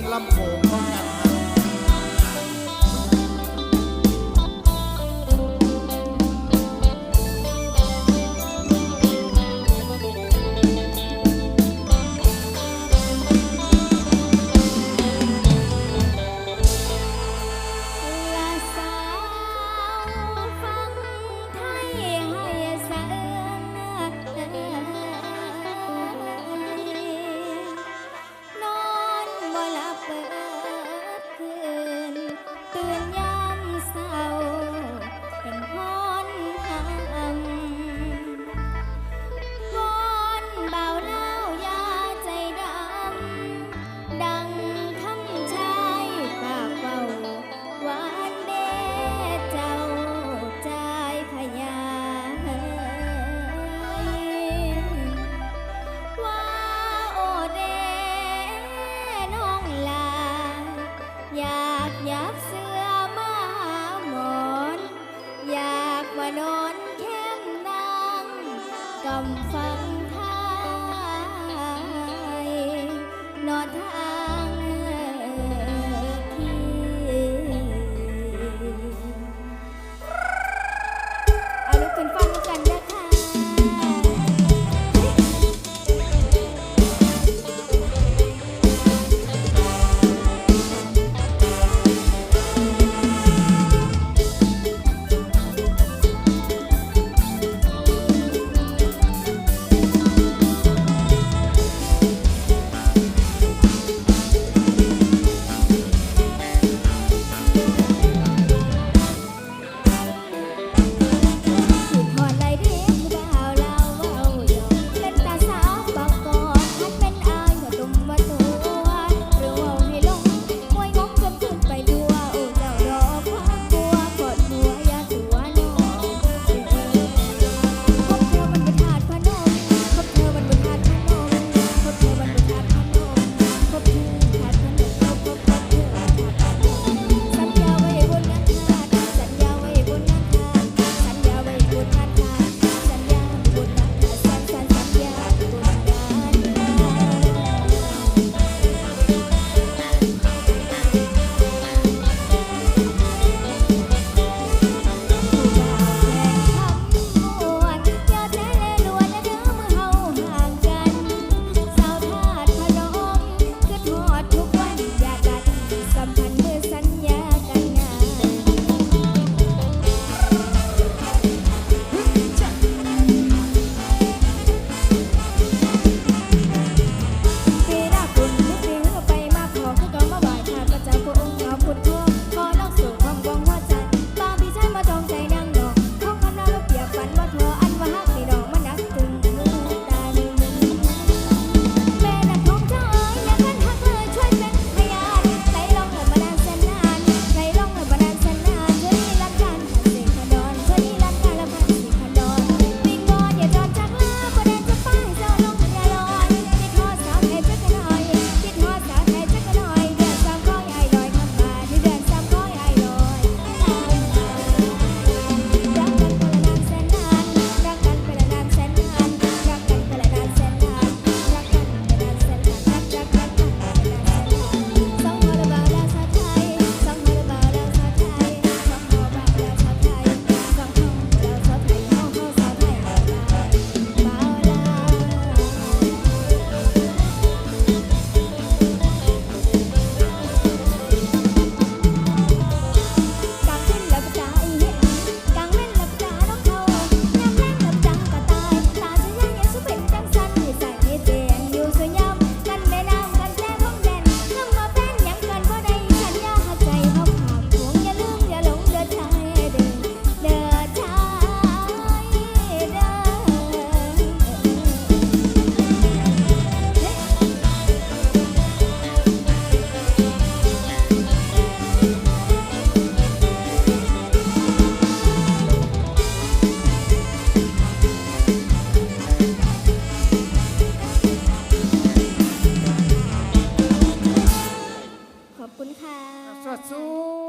งลำโพง กำฟัง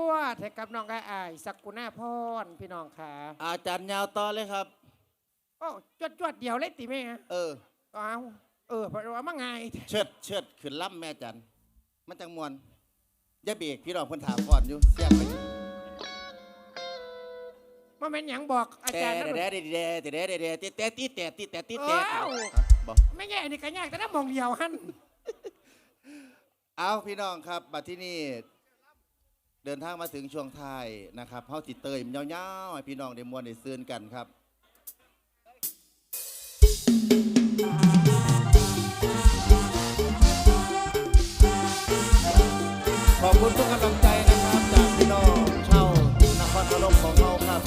วดสวดให้กับน้องไอ้ไอ้ายสักกุณาพรพี่น้องค่ะอาจารย์ยาวต่อเลยครับ โอ้จวดจวดเดียวเลยติแม่เออเอาเออเพราะว่ามาไงายเชิดเชิดขึ้นล่ำแม่จันมันจังมวนอย่าเบรกพี่น้องเพิ่นถามก่อนอยู่เสียงไปว่าแม่นหยังบอกอาแต่จารย์นะแต่แต่แต่แต่แต่แต่แต่แต่ตีแต่ตีแต่ตีแต่อ้าวบอกไม่แง่อันนี้ก็ยากแต่ถ้ามองเดียวหันเอาพี่น้องครับบัดที่นี่ เดินทางมาถึงช่วงท้ายนะครับเฮาสิเตยมันยาวๆให้พี่น้องได้มวนได้ซื่นกันครับขอบคุณทุกกำลังใจนะครับจากพี่น้องเช่านครพนมของเราครับ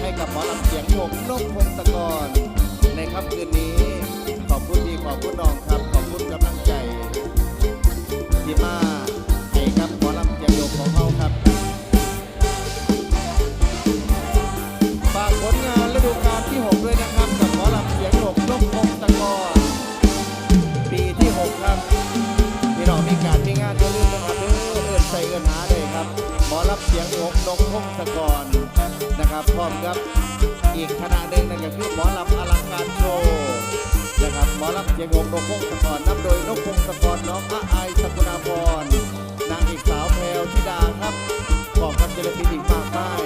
ให้กับหมอลำเสียงหงนกพงศกร ในค่ำคืนนี้ ขอบคุณพี่ขอบคุณน้องครับ ขอบคุณกำลังใจที่มา รับเสียงหกนกพงศกรนะครับ พร้อมกับอีกคณะหนึ่งนั่นก็คือหมอลำอลังการโชว์นะครับหมอรับเสียงหกนกพงศกรนำโดยนกพงศกรน้องอาไอายสกุณาพรนางเอกสาวแพรวธิดาครับพร้อมกับศิลปินอีกมากมาย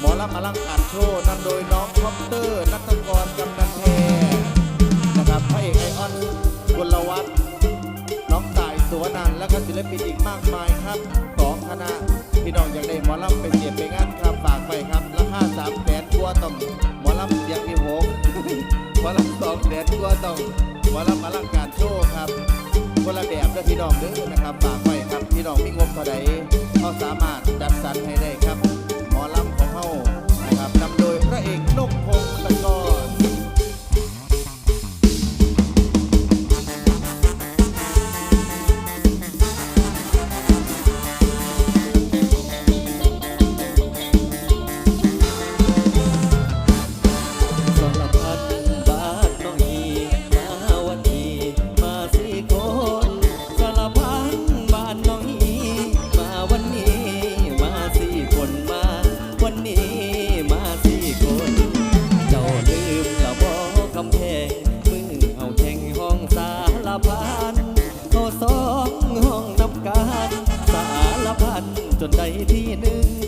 หมอลำอลังการโชว์นำโดยน้องคอปเตอร์นัทกรกำนันแพรนะครับพระเอกไอออนกุลวัฒน์น้องต่ายสุวรรณันและก็ศิลปินอีกมากมายครับสอง คณะพี่น้องอยากได้หมอลำไปเสียบไปงานครับฝากไปครับราคาสามแสนกว่าต้องหมอลำเสียงที่หกหมอลำสองแสนกว่าต้องหมอลำอลังการโชว์ครับคนละแบบเด้อพี่น้องเด้อนะครับฝากไปครับพี่น้องมีงบเท่าใดเขาสามารถจัดสรรให้ได้ครับ หมอลำของเขานะครับนำโดยพระเอกนกพงศกร ที่หนึ่ง